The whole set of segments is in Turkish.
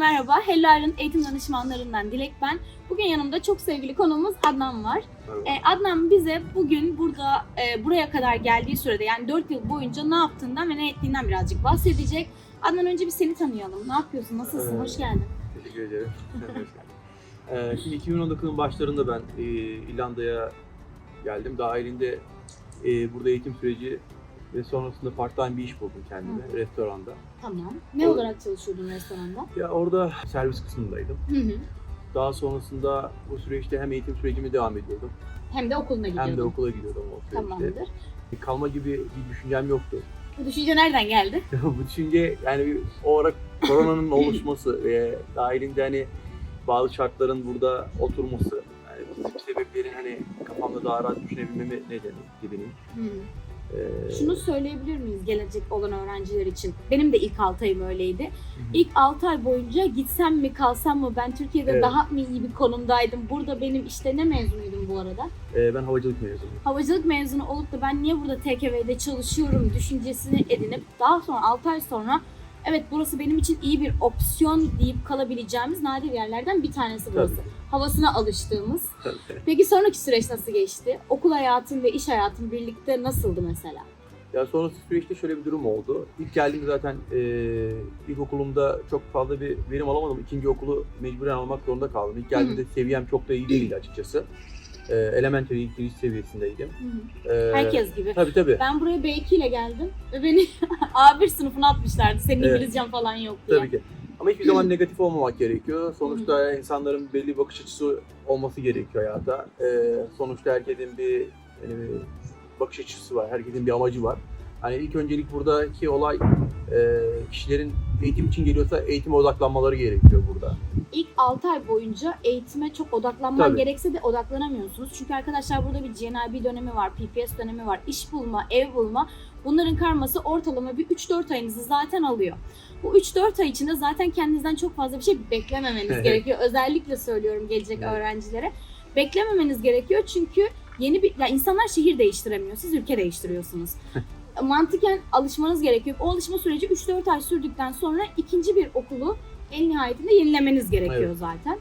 Merhaba. Hellal'in eğitim danışmanlarından Dilek ben. Bugün yanımda çok sevgili konuğumuz Adnan var. Ee, Adnan bize bugün burada e, buraya kadar geldiği sürede yani 4 yıl boyunca ne yaptığından ve ne ettiğinden birazcık bahsedecek. Adnan önce bir seni tanıyalım. Ne yapıyorsun? Nasılsın? Ee, Hoş geldin. Teşekkür ederim. Ee, şimdi 2019'un başlarında ben e, İrlanda'ya geldim. Dahilinde e, burada eğitim süreci ve sonrasında part-time bir iş buldum kendime Hı. restoranda. Tamam. Ne O- olarak çalışıyordun restoranda? Ya orada servis kısmındaydım. Hı hı. Daha sonrasında bu süreçte hem eğitim sürecime devam ediyordum Hem de okuluna gidiyordun. hem de okula gidiyordum o süreçte. Tamamdır. Kalma gibi bir düşüncem yoktu. Bu düşünce nereden geldi? bu düşünce yani o ara koronanın oluşması ve dahilinde hani bazı şartların burada oturması yani bu sebeplerin hani kafamda daha rahat düşünebilmemi nedeni gibinin. Hı. Ee, Şunu söyleyebilir miyiz gelecek olan öğrenciler için? Benim de ilk 6 ayım öyleydi. hı. İlk 6 ay boyunca gitsem mi kalsam mı ben Türkiye'de Evet. daha mı iyi bir konumdaydım? Burada benim işte ne mezunuydum bu arada? Ee, ben havacılık mezunuyum. Havacılık mezunu olup da ben niye burada TKV'de çalışıyorum düşüncesini edinip daha sonra 6 ay sonra evet burası benim için iyi bir opsiyon deyip kalabileceğimiz nadir yerlerden bir tanesi burası. Tabii. Havasına alıştığımız. Tabii. Peki sonraki süreç nasıl geçti? Okul hayatın ve iş hayatın birlikte nasıldı mesela? Ya sonrası süreçte şöyle bir durum oldu. İlk geldiğimde zaten e, ilkokulumda çok fazla bir verim alamadım. İkinci okulu mecburen almak zorunda kaldım. İlk geldiğimde seviyem çok da iyi değildi açıkçası. E, elementary ilk seviyesindeydim. Hı hı. E, Herkes gibi. Tabii tabii. Ben buraya B2 ile geldim ve beni A1 sınıfına atmışlardı. Senin Evet. İngilizcen falan yok diye. Tabii ki. Ama hiçbir zaman negatif olmamak gerekiyor. Sonuçta insanların belli bir bakış açısı olması gerekiyor hayata. Ee, sonuçta herkesin bir, yani bir bakış açısı var, herkesin bir amacı var. Hani ilk öncelik buradaki olay e, kişilerin eğitim için geliyorsa eğitime odaklanmaları gerekiyor burada. İlk 6 ay boyunca eğitime çok odaklanman Tabii. gerekse de odaklanamıyorsunuz. Çünkü arkadaşlar burada bir GNIB dönemi var, PPS dönemi var, iş bulma, ev bulma. Bunların karması ortalama bir 3-4 ayınızı zaten alıyor. Bu 3-4 ay içinde zaten kendinizden çok fazla bir şey beklememeniz gerekiyor. Özellikle söylüyorum gelecek Evet. öğrencilere. Beklememeniz gerekiyor çünkü yeni bir ya insanlar şehir değiştiremiyor. Siz ülke değiştiriyorsunuz. Mantıken alışmanız gerekiyor. O alışma süreci 3-4 ay sürdükten sonra ikinci bir okulu en nihayetinde yenilemeniz gerekiyor Evet. zaten.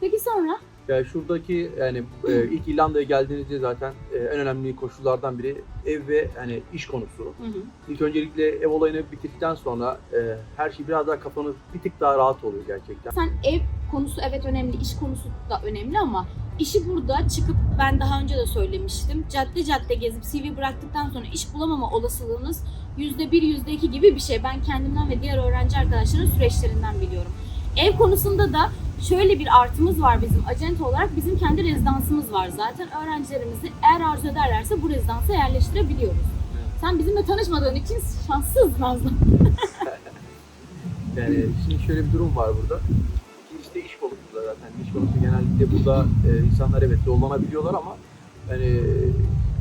Peki sonra? Yani şuradaki yani e, ilk İrlanda'ya geldiğinizde zaten e, en önemli koşullardan biri ev ve hani iş konusu. Hı hı. İlk öncelikle ev olayını bitirdikten sonra e, her şey biraz daha kafanız bir tık daha rahat oluyor gerçekten. Sen ev konusu evet önemli, iş konusu da önemli ama işi burada çıkıp ben daha önce de söylemiştim. Cadde cadde gezip CV bıraktıktan sonra iş bulamama olasılığınız %1, %2 gibi bir şey. Ben kendimden ve diğer öğrenci arkadaşların süreçlerinden biliyorum. Ev konusunda da şöyle bir artımız var bizim acente olarak. Bizim kendi rezidansımız var zaten. Öğrencilerimizi eğer arzu ederlerse bu rezidansa yerleştirebiliyoruz. Sen bizimle tanışmadığın için şanssız Nazlı. Yani şimdi şöyle bir durum var burada. De iş konusu genellikle burada e, insanlar evet yollanabiliyorlar ama yani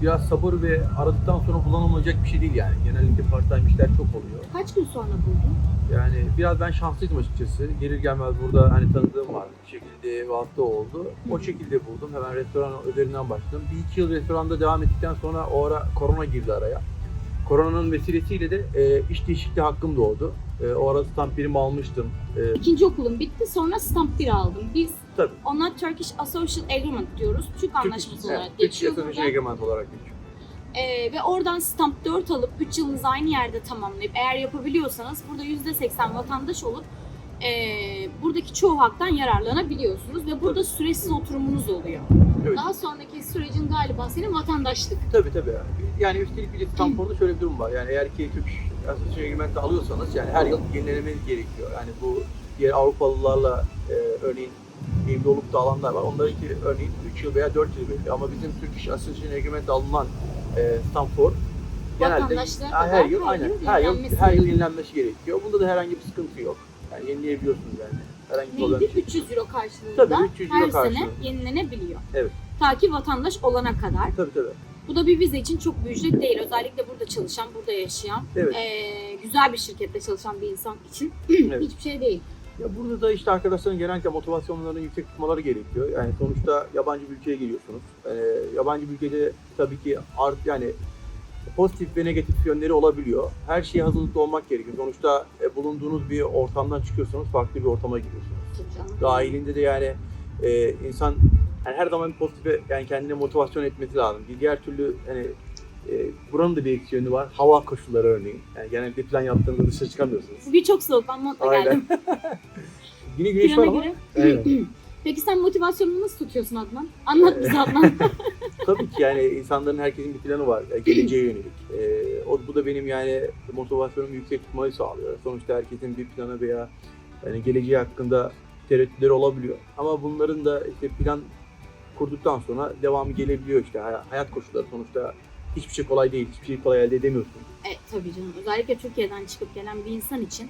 biraz sabır ve aradıktan sonra bulunamayacak bir şey değil yani. Genellikle part-time işler çok oluyor. Kaç gün sonra buldun? Yani biraz ben şanslıydım açıkçası. Gelir gelmez burada hani tanıdığım var. Bir şekilde vakti oldu. O şekilde buldum. Hemen restoran üzerinden başladım. Bir iki yıl restoranda devam ettikten sonra o ara korona girdi araya. Koronanın vesilesiyle de e, iş değişikliği hakkım doğdu. E, o arada stamp birimi almıştım. E, İkinci okulum bitti sonra stamp 1 aldım. Biz tabii. ona Turkish Associate Agreement diyoruz. Türk anlaşması olarak evet, geçiyor Türkiye burada. Egemen olarak geçiyor. Ee, ve oradan stamp 4 alıp 3 yılınızı aynı yerde tamamlayıp eğer yapabiliyorsanız burada %80 vatandaş olup ee, buradaki çoğu haktan yararlanabiliyorsunuz ve burada süresiz oturumunuz oluyor. Evet. Daha sonraki sürecin galiba senin vatandaşlık. Tabii tabii. Yani üstelik bir de Stanford'da şöyle bir durum var. Yani eğer ki Türk Asosya Egemen'de alıyorsanız yani her yıl yenilemeniz gerekiyor. Yani bu diğer Avrupalılarla e, örneğin evli olup da alanlar var. Onlarınki örneğin 3 yıl veya 4 yıl veriyor. Ama bizim Türk İş Asosya Egemen'de alınan e, Stanford genelde her yıl her aynen yıl her yıl yenilenmesi her yıl yenilenmesi gerekiyor. Bunda da herhangi bir sıkıntı yok. Yani yenileyebiliyorsunuz yani. Herhangi bir problem Neydi? yok. 300 euro karşılığında Tabii, 300 euro her sene karşılığında. yenilenebiliyor. Evet. Ta ki vatandaş olana kadar. Tabii tabii. Bu da bir vize için çok bir ücret değil. Özellikle burada çalışan, burada yaşayan, Evet. eee, güzel bir şirkette çalışan bir insan için Evet. hiçbir şey değil. Ya burada da işte arkadaşların genellikle motivasyonlarını yüksek tutmaları gerekiyor. Yani sonuçta yabancı bir ülkeye geliyorsunuz. Yani yabancı bir ülkede tabii ki art yani pozitif ve negatif yönleri olabiliyor. Her şeye hazırlıklı olmak gerekiyor. Sonuçta e, bulunduğunuz bir ortamdan çıkıyorsanız farklı bir ortama giriyorsunuz. Tabii canım. Dahilinde de yani e, insan yani her zaman pozitife yani kendine motivasyon etmesi lazım. Bir diğer türlü hani e, buranın da bir eksi yönü var. Hava koşulları örneğin. Yani genellikle plan yaptığınızda dışarı çıkamıyorsunuz. Bugün çok soğuk. Ben montla geldim. Yine güneş var Plana ama. göre. Evet. Peki sen motivasyonunu nasıl tutuyorsun Adnan? Anlat bize Adnan. Tabii ki yani insanların herkesin bir planı var. Yani geleceğe yönelik. Ee, o, bu da benim yani motivasyonumu yüksek tutmayı sağlıyor. Sonuçta herkesin bir planı veya yani geleceği hakkında tereddütleri olabiliyor. Ama bunların da işte plan kurduktan sonra devamı gelebiliyor işte Hay- hayat koşulları sonuçta hiçbir şey kolay değil, hiçbir şey kolay elde edemiyorsun. Evet tabii canım. Özellikle Türkiye'den çıkıp gelen bir insan için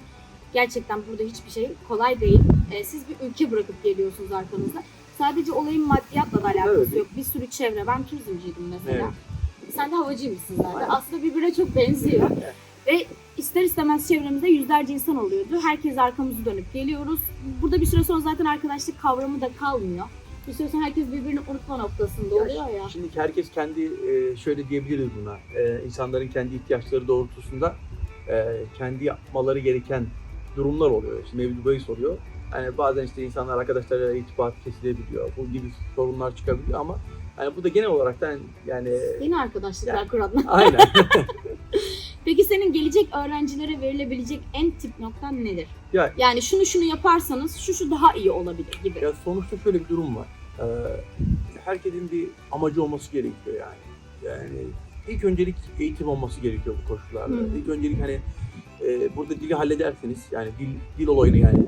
gerçekten burada hiçbir şey kolay değil. Ee, siz bir ülke bırakıp geliyorsunuz arkanızda. Sadece olayın maddiyatla da alakası Evet. yok. Bir sürü çevre. Ben turizmciydim mesela. Evet. Sen de havacıymışsın zaten. Aynen. Aslında birbirine çok benziyor. Ve ister istemez çevremizde yüzlerce insan oluyordu. Herkes arkamızı dönüp geliyoruz. Burada bir süre sonra zaten arkadaşlık kavramı da kalmıyor. Sonra herkes birbirini unutma noktasında Ya oluyor ya. Şimdi herkes kendi e, şöyle diyebiliriz buna. E, insanların kendi ihtiyaçları doğrultusunda e, kendi yapmaları gereken durumlar oluyor. Şimdi mevzu burayı soruyor. Yani bazen işte insanlar arkadaşlarıyla irtibat kesilebiliyor. Bu gibi sorunlar çıkabiliyor ama yani bu da genel olarak da yani Yeni arkadaşlıklar Ya. kur Adnan. aynen. Peki senin gelecek öğrencilere verilebilecek en tip noktan nedir? Ya- Yani şunu şunu yaparsanız şu şu daha iyi olabilir gibi. ya sonuçta şöyle bir durum var. E, herkesin bir amacı olması gerekiyor yani. Yani ilk öncelik eğitim olması gerekiyor bu koşullarda. Hı. İlk öncelik hani e, burada dili hallederseniz yani dil, dil olayını yani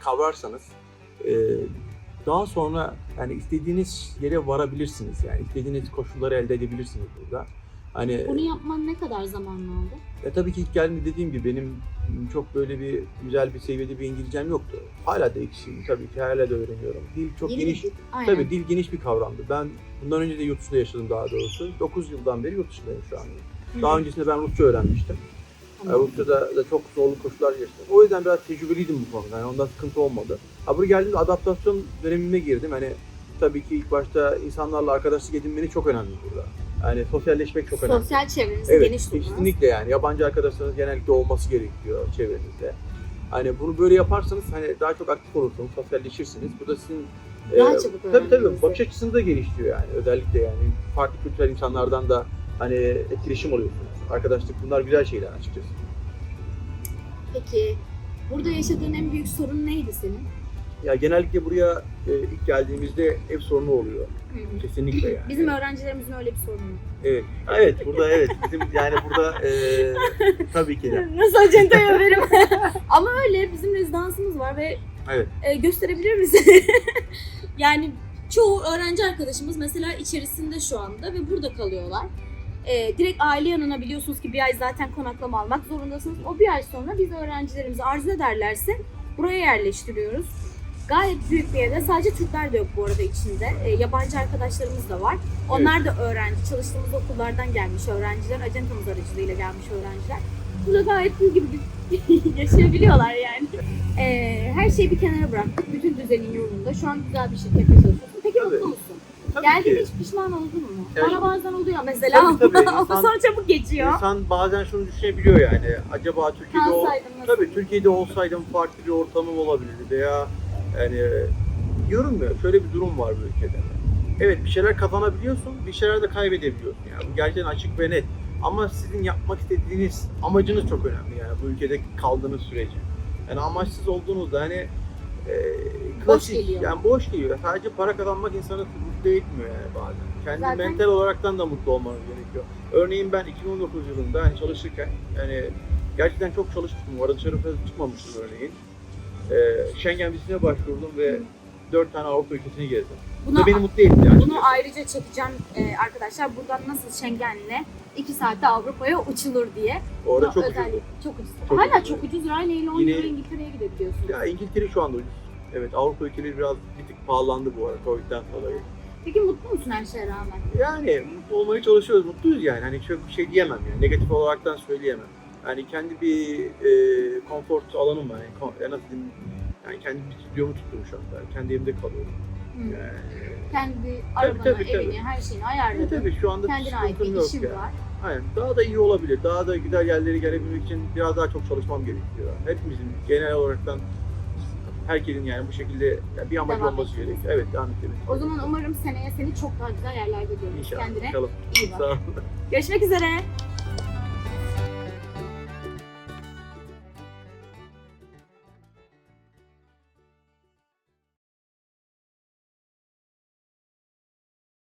kavrarsanız e, daha sonra yani istediğiniz yere varabilirsiniz. Yani istediğiniz koşulları elde edebilirsiniz burada. Hani Bunu yapman ne kadar zamanlı oldu? ya tabii ki ilk geldiğimde dediğim gibi benim çok böyle bir güzel bir seviyede bir İngilizcem yoktu. Hala da eksiğim tabii ki hala da öğreniyorum. Dil çok Yeni geniş. bir. Aynen. Tabii dil geniş bir kavramdı. Ben bundan önce de yurt dışında yaşadım daha doğrusu. 9 yıldan beri yurt dışındayım şu an. Daha öncesinde ben Rusça öğrenmiştim. Yani Rusya'da da çok zorlu koşullar yaşadım. O yüzden biraz tecrübeliydim bu konuda. Yani ondan sıkıntı olmadı. Ha buraya geldiğimde adaptasyon dönemime girdim. Hani tabii ki ilk başta insanlarla arkadaşlık edinmeni çok önemli burada. Yani sosyalleşmek çok önemli. Sosyal çevrenizi Evet, geniş tutmanız. kesinlikle yani. Yabancı arkadaşlarınız genellikle olması gerekiyor çevrenizde. Hani bunu böyle yaparsanız hani daha çok aktif olursunuz, sosyalleşirsiniz. Bu da sizin Daha e, çabuk Tabii tabii bakış açısını da geliştiriyor yani. Özellikle yani farklı kültürel insanlardan da hani etkileşim oluyorsunuz. Arkadaşlık bunlar güzel şeyler açıkçası. Peki burada yaşadığın en büyük sorun neydi senin? Ya genellikle buraya e, ilk geldiğimizde ev sorunu oluyor. Kesinlikle yani. Bizim öğrencilerimizin öyle bir sorunu. Evet. Evet burada evet. Bizim yani burada e, tabii ki de. Nasıl acente haberim? Ama öyle bizim rezidansımız var ve Evet. e, gösterebilir misin? yani çoğu öğrenci arkadaşımız mesela içerisinde şu anda ve burada kalıyorlar. E, direkt aile yanına biliyorsunuz ki bir ay zaten konaklama almak zorundasınız. O bir ay sonra biz öğrencilerimizi arz ederlerse buraya yerleştiriyoruz. Gayet büyük bir yerde. Sadece Türkler de yok bu arada içinde. E, yabancı arkadaşlarımız da var. Onlar da öğrenci. Çalıştığımız okullardan gelmiş öğrenciler. Acentamız aracılığıyla gelmiş öğrenciler. Burada gayet iyi gibi yaşayabiliyorlar yani. Ee, her şeyi bir kenara bıraktık. Bütün düzenin yolunda. Şu an güzel bir şirkette çalışıyorsun. Peki Tabii. mutlu musun? Tabii Geldiğinde hiç pişman oldun mu? Ya Bana bazen oluyor mesela. Tabii, tabii. Ama İnsan- sonra çabuk geçiyor. İnsan bazen şunu düşünebiliyor yani. Acaba Türkiye'de o Kalsaydım nasıl? Tabii Türkiye'de olsaydım farklı bir ortamım olabilirdi veya yani diyorum ya şöyle bir durum var bu ülkede. Evet bir şeyler kazanabiliyorsun, bir şeyler de kaybedebiliyorsun. Yani bu gerçekten açık ve net. Ama sizin yapmak istediğiniz amacınız çok önemli yani bu ülkede kaldığınız sürece. Yani amaçsız olduğunuzda hani e, klasik, geliyor. yani boş geliyor. Sadece para kazanmak insanı mutlu etmiyor yani bazen. Kendi Zaten- mental olaraktan da mutlu olmanız gerekiyor. Örneğin ben 2019 yılında hani çalışırken yani gerçekten çok çalışmıştım. Bu arada dışarı çıkmamıştım örneğin. Ee, Schengen vizesine başvurdum ve 4 tane Avrupa ülkesini gezdim. Bu Buna, da beni mutlu etti yani. bunu ayrıca çekeceğim ee, arkadaşlar. Buradan nasıl Schengen'le 2 saatte Avrupa'ya uçulur diye. Orada Buna çok özellik- ucuzdu. Çok ucuz. Çok Hala ucuz, çok ucuz. Rayna ile 10 Yine- euro İngiltere'ye gidebiliyorsunuz. Ya İngiltere şu anda ucuz. Evet Avrupa ülkeleri biraz bir tık pahalandı bu arada Covid'den dolayı. Peki mutlu musun her şeye rağmen? Yani mutlu olmaya çalışıyoruz, mutluyuz yani. Hani çok şey diyemem yani. Negatif olaraktan söyleyemem. Yani kendi bir e, konfor alanım var. Yani, nasıl diyeyim, yani kendi bir stüdyomu tuttum şu anda. Kendi evimde kalıyorum. Hı. Yani, Kendi arabanı, tabii, evini, tabii. her şeyini ayarladın. tabii şu anda Kendine ait bir ya. var. Aynen. Daha da iyi olabilir. Daha da güzel yerlere gelebilmek için biraz daha çok çalışmam gerekiyor. Hepimizin genel olaraktan herkesin yani bu şekilde yani bir amacı Devam olması gerekiyor. Evet devam etmemiz. O zaman umarım seneye seni çok daha güzel yerlerde görürüz. İnşallah. Kendine Bakalım. iyi bak. Sağ olun. Görüşmek üzere.